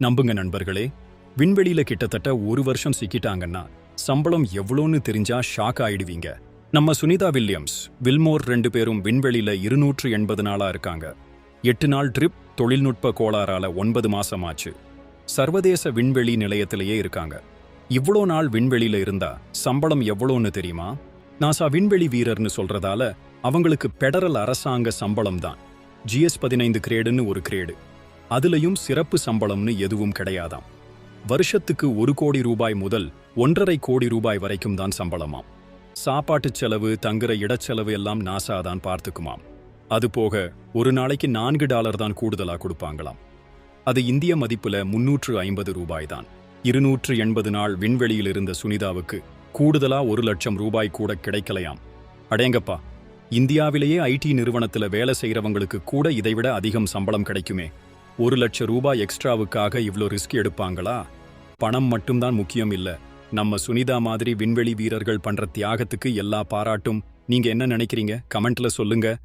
நம்புங்க நண்பர்களே விண்வெளியில கிட்டத்தட்ட ஒரு வருஷம் சிக்கிட்டாங்கன்னா சம்பளம் எவ்வளோன்னு தெரிஞ்சா ஷாக் ஆயிடுவீங்க. நம்ம சுனிதா வில்லியம்ஸ் வில்மோர் ரெண்டு பேரும் விண்வெளியில இருநூற்று எண்பது நாளா இருக்காங்க. எட்டு நாள் ட்ரிப் தொழில்நுட்ப கோளாறால ஒன்பது மாசம் ஆச்சு சர்வதேச விண்வெளி நிலையத்திலேயே இருக்காங்க. இவ்வளோ நாள் விண்வெளியில இருந்தா சம்பளம் எவ்வளோன்னு தெரியுமா? நாசா விண்வெளி வீரர்னு சொல்றதால அவங்களுக்கு பெடரல் அரசாங்க சம்பளம் தான் ஜிஎஸ் பதினைந்து கிரேடுன்னு ஒரு கிரேடு. அதுலயும் சிறப்பு சம்பளம்னு எதுவும் கிடையாதாம். வருஷத்துக்கு ஒரு கோடி ரூபாய் முதல் ஒன்றரை கோடி ரூபாய் வரைக்கும் தான் சம்பளமாம். சாப்பாட்டுச் செலவு தங்குற இடச்செலவு எல்லாம் நாசா தான் பார்த்துக்குமாம். அது போக ஒரு நாளைக்கு நான்கு டாலர் தான் கூடுதலா கொடுப்பாங்களாம். அது இந்திய மதிப்புல முன்னூற்று ஐம்பது ரூபாய் தான். இருநூற்று எண்பது நாள் விண்வெளியில் இருந்த சுனிதாவுக்கு கூடுதலா ஒரு லட்சம் ரூபாய் கூட கிடைக்கலையாம். அடேங்கப்பா இந்தியாவிலேயே ஐடி நிறுவனத்துல வேலை செய்கிறவங்களுக்கு கூட இதைவிட அதிகம் சம்பளம் கிடைக்குமே. ஒரு லட்சம் ரூபாய் எக்ஸ்ட்ராவுக்காக இவ்ளோ ரிஸ்க் எடுப்பாங்களா? பணம் மட்டும்தான் முக்கியம் இல்ல. நம்ம சுனிதா மாதிரி விண்வெளி வீரர்கள் பண்ற தியாகத்துக்கு எல்லா பாராட்டும். நீங்க என்ன நினைக்கிறீங்க? கமெண்ட்ல சொல்லுங்க.